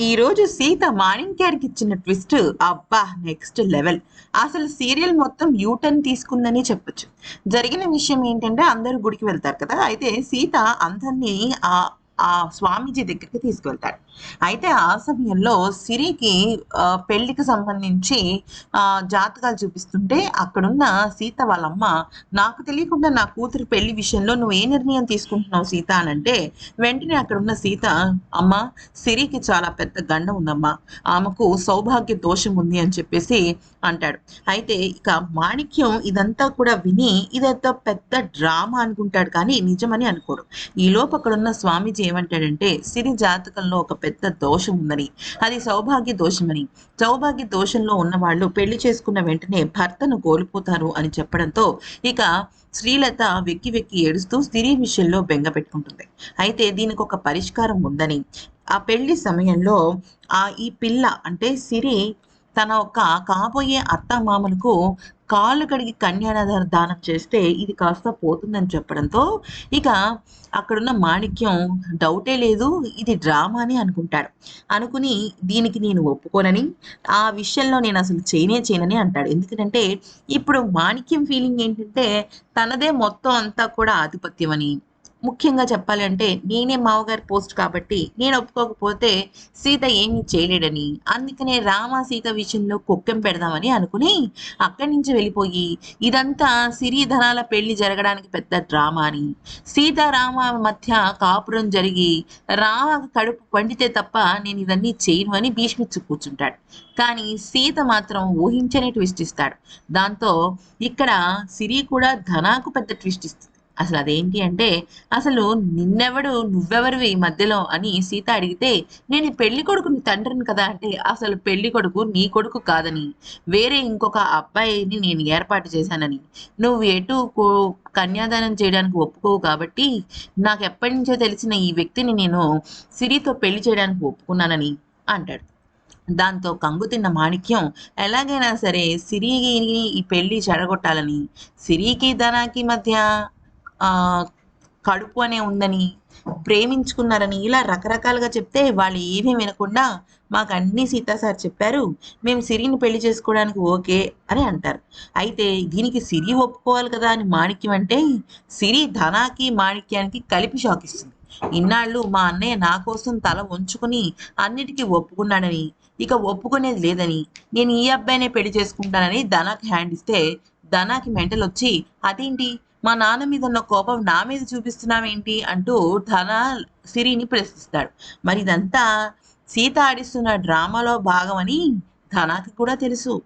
ఈ రోజు సీత మాణిక్యానికి ఇచ్చిన ట్విస్ట్ అబ్బా నెక్స్ట్ లెవెల్. అసలు సీరియల్ మొత్తం యూటర్న్ తీసుకుందని చెప్పొచ్చు. జరిగిన విషయం ఏంటంటే అందరూ గుడికి వెళ్తారు కదా. అయితే సీత అందరినీ ఆ ఆ స్వామీజీ దగ్గరికి తీసుకువెళ్తాడు అయితే ఆ సమయంలో సిరికి పెళ్ళికి సంబంధించి ఆ, జాతకాలు చూపిస్తుంటే అక్కడున్న సీత వాళ్ళమ్మ నాకు తెలియకుండా నా కూతురు పెళ్ళి విషయంలో నువ్వు ఏ నిర్ణయం తీసుకుంటున్నావు సీత? అని అంటే వెంటనే అక్కడున్న సీత అమ్మ సిరికి చాలా పెద్ద గండం ఉందమ్మా. ఆమెకు సౌభాగ్య దోషం ఉంది అని చెప్పేసి అంటాడు. అయితే ఇక మాణిక్యం ఇదంతా కూడా విని ఇదంతా పెద్ద డ్రామా అనుకుంటాడు కానీ నిజమని అనుకోడు. ఈ అక్కడున్న స్వామీజీ ఏమంటాడంటే సిరి జాతకంలో ఒక పెద్ద దోషం ఉందని. అది సౌభాగ్య దోషమని. సౌభాగ్య దోషంలో ఉన్న వాళ్ళు పెళ్ళి చేసుకున్న వెంటనే భర్తను కోల్పోతారు అని చెప్పడంతో ఇక శ్రీలత వెక్కి వెక్కి ఏడుస్తూ సిరి విషయంలో బెంగ పెట్టుకుంటుంది. అయితే దీనికి ఒక పరిష్కారం ఉందని. ఆ పెళ్ళి సమయంలో ఆ ఈ పిల్ల అంటే సిరి తన ఒక కాబోయే అత్త మామలకు కాళ్ళు కడిగి కన్యాదాన దానం చేస్తే ఇది కాస్త పోతుందని చెప్పడంతో ఇక అక్కడున్న మాణిక్యం డౌటే లేదు ఇది డ్రామా అని అనుకుంటాడు. అనుకుని దీనికి నేను ఒప్పుకోనని ఆ విషయంలో నేను అసలు చేయనే చేయనని అంటాడు. ఎందుకంటే ఇప్పుడు మాణిక్యం ఫీలింగ్ ఏంటంటే తనదే మొత్తం అంతా కూడా ఆధిపత్యం అని. ముఖ్యంగా చెప్పాలంటే నేనే మావగారి పోస్ట్ కాబట్టి నేను ఒప్పుకోకపోతే సీత ఏమీ చేయలేడని. అందుకనే రామ సీత విషయంలో కుక్కెం పెడదామని అనుకుని అక్కడి నుంచి వెళ్ళిపోయి ఇదంతా సిరి ధనాల పెళ్ళి జరగడానికి పెద్ద డ్రామా అని. సీతారామ మధ్య కాపురం జరిగి రామ కడుపు పండితే తప్ప నేను ఇవన్నీ చేయను అని భీష్మించి కూర్చుంటాడు. కానీ సీత మాత్రం ఊహించని ట్విస్ట్ ఇస్తాడు. దాంతో ఇక్కడ సిరి కూడా ధనాకు పెద్ద ట్విస్ట్ ఇస్తుంది. అసలు అదేంటి అంటే అసలు నిన్నెవడు నువ్వెవరివి ఈ మధ్యలో అని సీత అడిగితే నేను పెళ్ళి కొడుకుని తండ్రిని కదా అంటే అసలు పెళ్ళి కొడుకు నీ కొడుకు కాదని వేరే ఇంకొక అబ్బాయిని నేను ఏర్పాటు చేశానని. నువ్వు ఎటు కన్యాదానం చేయడానికి ఒప్పుకోవు కాబట్టి నాకు ఎప్పటి నుంచో తెలిసిన ఈ వ్యక్తిని నేను సిరితో పెళ్ళి చేయడానికి ఒప్పుకున్నానని అంటాడు. దాంతో కంగు తిన్న మాణిక్యం ఎలాగైనా సరే సిరికి ఈ పెళ్ళి చెడగొట్టాలని సిరికి ధనాకి మధ్య కడుపు అనే ఉందని ప్రేమించుకున్నారని ఇలా రకరకాలుగా చెప్తే వాళ్ళు ఏమీ వినకుండా మాకు అన్నీ సీతా సార్ చెప్పారు మేము సిరిని పెళ్ళి చేసుకోవడానికి ఓకే అని అంటారు. అయితే దీనికి సిరి ఒప్పుకోవాలి కదా అని మాణిక్యం అంటే సిరి ధనాకి మాణిక్యానికి కలిపి షాక్ ఇస్తుంది. ఇన్నాళ్ళు మా అన్నయ్య నా కోసం తల ఉంచుకుని అన్నిటికీ ఒప్పుకున్నాడని ఇక ఒప్పుకునేది లేదని నేను ఈ అబ్బాయినే పెళ్ళి చేసుకుంటానని ధనాకి హ్యాండ్ ఇస్తే ధనాకి మెంటల్ వచ్చి అదేంటి? మా నాన్న మీద ఉన్న కోపం నా మీద చూపిస్తున్నావేంటి అంటూ ధన సిరిని ప్రశ్నిస్తాడు. మరి ఇదంతా సీత ఆడిస్తున్న డ్రామాలో భాగమని ధనాకి కూడా తెలుసు.